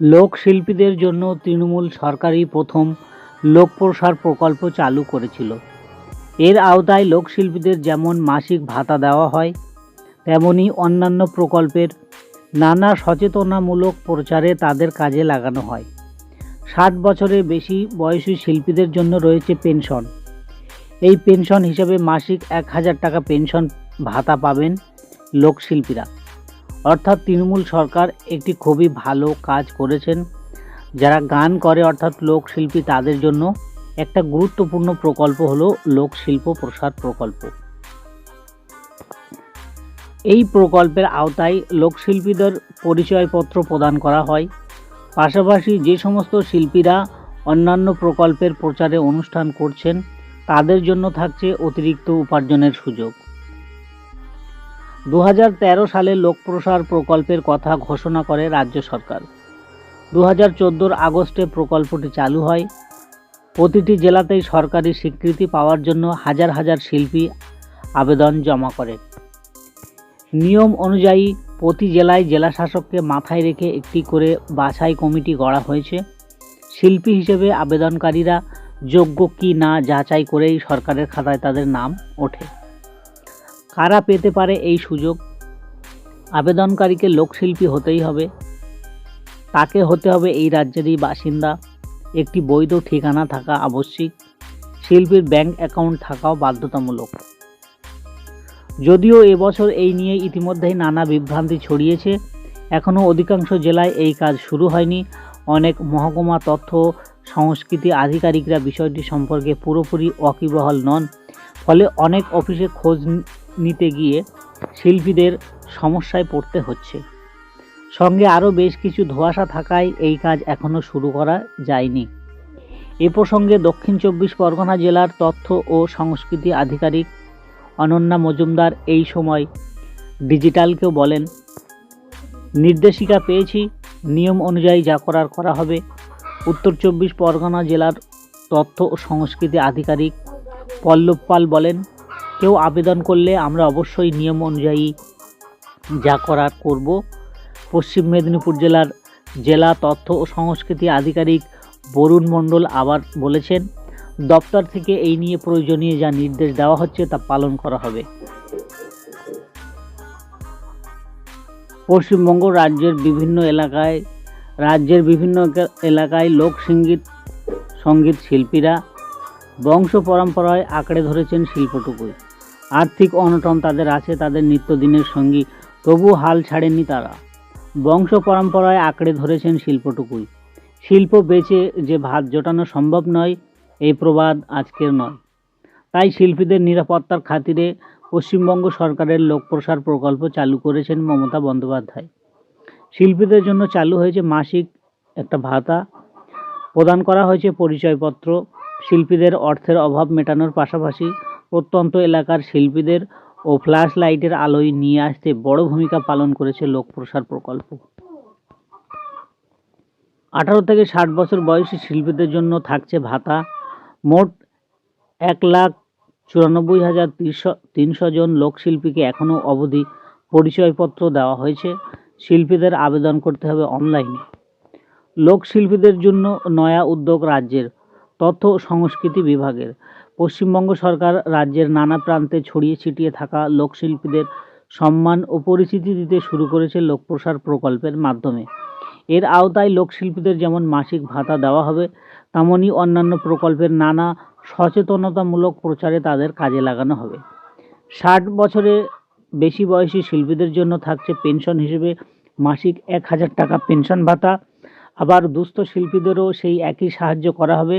লোকশিল্পীদের জন্য তৃণমূল সরকারই প্রথম লোকপ্রসার প্রকল্প চালু করেছিল। এর আওতায় লোকশিল্পীদের যেমন মাসিক ভাতা দেওয়া হয়, তেমনি অন্যান্য প্রকল্পের নানা সচেতনামূলক প্রচারে তাদের কাজে লাগানো হয়। ষাট বছরের বেশি বয়সী শিল্পীদের জন্য রয়েছে পেনশন। এই পেনশন হিসেবে মাসিক এক হাজার টাকা পেনশন ভাতা পাবেন লোকশিল্পীরা। অর্থাৎ তৃণমূল সরকার একটি খুবই ভালো কাজ করেছেন। যারা গান করে অর্থাৎ লোকশিল্পী তাদের জন্য একটা গুরুত্বপূর্ণ প্রকল্প হলো লোকশিল্প প্রসার প্রকল্প। এই প্রকল্পের আওতায় লোকশিল্পীদের পরিচয়পত্র প্রদান করা হয়। পাশাপাশি যে সমস্ত শিল্পীরা অন্যান্য প্রকল্পের প্রচারে অনুষ্ঠান করছেন, তাদের জন্য থাকছে অতিরিক্ত উপার্জনের সুযোগ। দু হাজার তেরো সালে লোকপ্রসার প্রকল্পের কথা ঘোষণা করে রাজ্য সরকার। দু হাজার আগস্টে প্রকল্পটি চালু হয়। প্রতিটি জেলাতেই সরকারি স্বীকৃতি পাওয়ার জন্য হাজার হাজার শিল্পী আবেদন জমা করে। নিয়ম অনুযায়ী প্রতি জেলায় জেলা শাসককে মাথায় রেখে একটি করে বাছাই কমিটি গড়া হয়েছে। শিল্পী হিসেবে আবেদনকারীরা যোগ্য কি না যাচাই করেই সরকারের খাতায় তাদের নাম ওঠে। কারা পেতে পারে এই সুযোগ? আবেদনকারীকে লোকশিল্পী হতেই হবে। তাকে হতে হবে এই রাজ্যেরই বাসিন্দা। একটি বৈধ ঠিকানা থাকা আবশ্যিক। শিল্পীর ব্যাংক অ্যাকাউন্ট থাকাও বাধ্যতামূলক। যদিও এবছর এই নিয়ে ইতিমধ্যেই নানা বিভ্রান্তি ছড়িয়েছে, এখনও অধিকাংশ জেলায় এই কাজ শুরু হয়নি। অনেক মহকুমা তথ্য, সংস্কৃতি আধিকারিকরা বিষয়টি সম্পর্কে পুরোপুরি ওয়াকিবহাল নন। ফলে অনেক অফিসে খোঁজ নিতে গিয়ে শিল্পীদের সমস্যায় পড়তে হচ্ছে। সঙ্গে আরও বেশ কিছু ধোঁয়াশা থাকায় এই কাজ এখনও শুরু করা যায়নি। এ প্রসঙ্গে দক্ষিণ চব্বিশ পরগনা জেলার তথ্য ও সংস্কৃতি আধিকারিক অনন্যা মজুমদার এই সময় ডিজিটালকেও বলেন, নির্দেশিকা পেয়েছি, নিয়ম অনুযায়ী যা করার করা হবে। উত্তর চব্বিশ পরগনা জেলার তথ্য ও সংস্কৃতি আধিকারিক পল্লব পাল বলেন কেউ আবেদন করলে আমরা অবশ্যই নিয়ম অনুযায়ী যা করার করব। পশ্চিম মেদিনীপুর জেলার জেলা তথ্য ও সংস্কৃতি আধিকারিক বরুণ মণ্ডল আবার বলেছেন, দপ্তর থেকে এই নিয়ে প্রয়োজনীয় যা নির্দেশ দেওয়া হচ্ছে তা পালন করা হবে। পশ্চিমবঙ্গ রাজ্যের বিভিন্ন এলাকায়, রাজ্যের বিভিন্ন এলাকায় লোকসঙ্গীত সংগীত শিল্পীরা বংশ পরম্পরায় আঁকড়ে ধরেছেন শিল্পটুকুই। আর্থিক অনটন তাদের আছে, তাদের নিত্যদিনের সঙ্গী। তবু হাল ছাড়েননি তারা। বংশ পরম্পরায় আঁকড়ে ধরেছেন শিল্পটুকুই। শিল্প বেচে যে ভাত জোটানো সম্ভব নয়, এই প্রবাদ আজকের নয়। তাই শিল্পীদের নিরাপত্তার খাতিরে পশ্চিমবঙ্গ সরকারের লোকপ্রসার প্রকল্প চালু করেছেন মমতা বন্দ্যোপাধ্যায়। শিল্পীদের জন্য চালু হয়েছে মাসিক একটা ভাতা, প্রদান করা হয়েছে পরিচয়পত্র। শিল্পীদের অর্থের অভাব মেটানোর পাশাপাশি প্রত্যন্ত এলাকার শিল্পীদের ও ফ্ল্যাশ লাইটের আলোয় নিয়ে আসতে বড় ভূমিকা পালন করেছে লোকপ্রসার প্রকল্প। আঠারো থেকে ষাট বছর বয়সী শিল্পীদের জন্য থাকছে ভাতা। মোট এক লাখ চুরানব্বই হাজার তিনশো তিনশো জন লোকশিল্পীকে এখনও অবধি পরিচয়পত্র দেওয়া হয়েছে। শিল্পীদের আবেদন করতে হবে অনলাইনে। লোকশিল্পীদের জন্য নয়া উদ্যোগ রাজ্যের তথ্য সংস্কৃতি বিভাগের। পশ্চিমবঙ্গ সরকার রাজ্যের নানা প্রান্তে ছড়িয়ে ছিটিয়ে থাকা লোকশিল্পীদের সম্মান ও পরিচিতি দিতে শুরু করেছে লোকপ্রসার প্রকল্পের মাধ্যমে। এর আওতায় লোকশিল্পীদের যেমন মাসিক ভাতা দেওয়া হবে তেমনই অন্যান্য প্রকল্পের নানা সচেতনতামূলক প্রচারে তাদের কাজে লাগানো হবে। ষাট বছরে বেশি বয়সী শিল্পীদের জন্য থাকছে পেনশন হিসেবে মাসিক এক হাজার টাকা পেনশন ভাতা। আবার দুস্থ শিল্পীদেরও সেই একই সাহায্য করা হবে।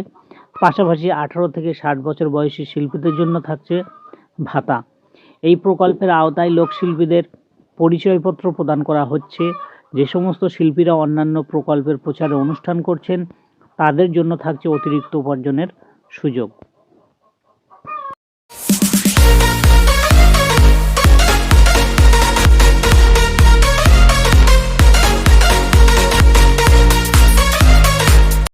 পাশাপাশি আঠারো থেকে ষাট বছর বয়সী শিল্পীদের জন্য থাকছে ভাতা। এই প্রকল্পের আওতায় লোকশিল্পীদের পরিচয়পত্র প্রদান করা হচ্ছে। যে সমস্ত শিল্পীরা অন্যান্য প্রকল্পের প্রচারে অনুষ্ঠান করছেন, তাদের জন্য থাকছে অতিরিক্ত উপার্জনের সুযোগ।